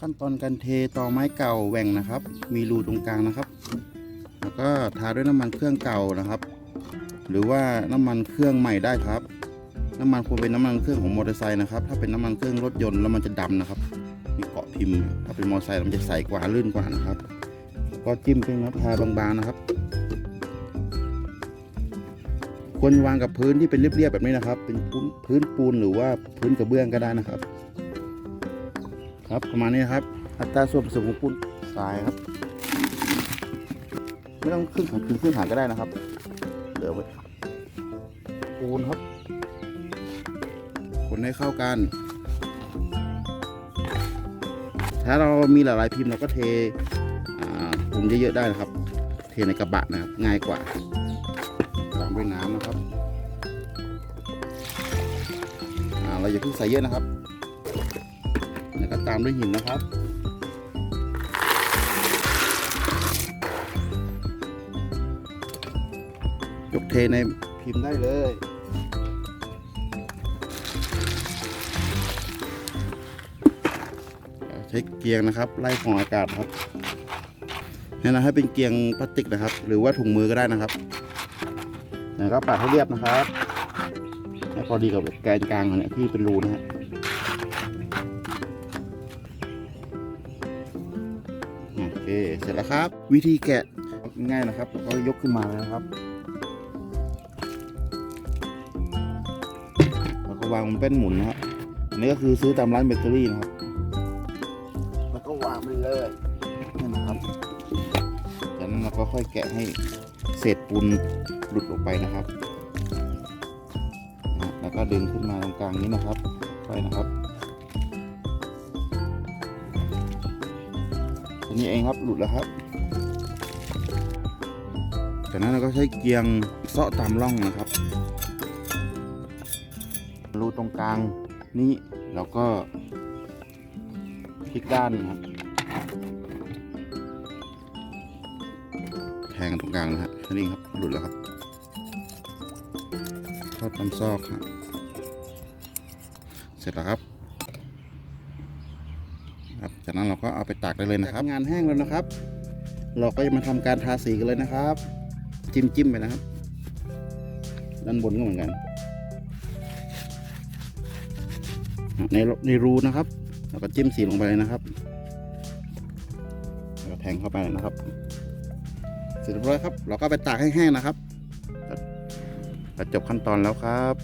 ขั้นตอนการเทตอไม้เก่าแหว่งนะครับ มีรูตรงกลางนะครับ แล้วก็ทาด้วยน้ำมันเครื่องเก่านะครับ หรือว่าน้ำมันเครื่องใหม่ได้ครับ น้ำมันควรเป็นน้ำมันเครื่องของมอเตอร์ไซค์นะครับ ถ้าเป็นน้ำมันเครื่องรถยนต์แล้วมันจะดำนะครับ มีเกาะพิมพ์ ถ้าเป็นมอเตอร์ไซค์มันจะใสกว่าลื่นกว่านะครับ ก็จิ้มเป็นน้ำทาบางๆนะครับ ควรวางกับพื้นที่เป็นเรียบๆแบบนี้นะครับ เป็นพื้นพื้นปูนหรือว่าพื้นกระเบื้องก็ได้นะครับ ครับประมาณนี้ครับ อัตราส่วนผสมของปูนทรายครับ ไม่ต้องครึ่งของครึ่งครึ่งหารก็ได้นะครับเหลือไว้ปูนครับ คนให้เข้ากัน ถ้าเรามีหลายๆพิมพ์เราก็เทปูนเยอะๆได้นะครับ เทในกระบะนะครับง่ายกว่าตามด้วยน้ำนะครับเราอย่าเพิ่งใส่เยอะนะครับ แล้วก็ตามด้วยหินนะครับ ยกเทในพิมพ์ได้เลยใช้เกียงนะครับ ไล่ของอากาศครับนี่นะให้เป็นเกียงพลาสติกนะครับ หรือว่าถุงมือก็ได้นะครับแล้วก็ปาดให้เรียบนะครับให้พอดีกับแกนกลางเนี่ยที่เป็นรูนะฮะ เคเสร็จแล้วครับ วิธีแกะง่ายๆนะครับก็ยกขึ้นมาเลยนะครับแล้วก็วางบนแป้นหมุนนะครับอันนี้ก็คือซื้อตามร้านเบเกอรี่นะครับ แล้วก็วางไปเลยนี่นะครับจากนั้นเราก็ค่อยแกะให้เศษปูนหลุดออกไปนะครับนะแล้วก็ดึงขึ้นมาตรงกลางนี้นะครับไปนะครับ นี้เองครับหลุดแล้วครับ จากนั้นเราก็ใช้เกียงเซาะตามร่องนะครับ รูตรงกลางนี้เราก็พลิกด้านครับ แทงตรงกลางนะฮะนี่ครับหลุดแล้วครับทอดตามซอกครับเสร็จแล้วครับ ครับจากนั้นเราก็เอาไปตากได้เลยนะครับ งานแห้งแล้วนะครับ เราก็จะมาทำการทาสีกันเลยนะครับ จิ้มจิ้มไปนะครับ ด้านบนก็เหมือนกัน ในในรูนะครับแล้วก็จิ้มสีลงไปเลยนะครับแล้วก็แทงเข้าไปนะครับ เสร็จเรียบร้อยครับ เราก็ไปตากให้แห้งนะครับจบขั้นตอนแล้วครับ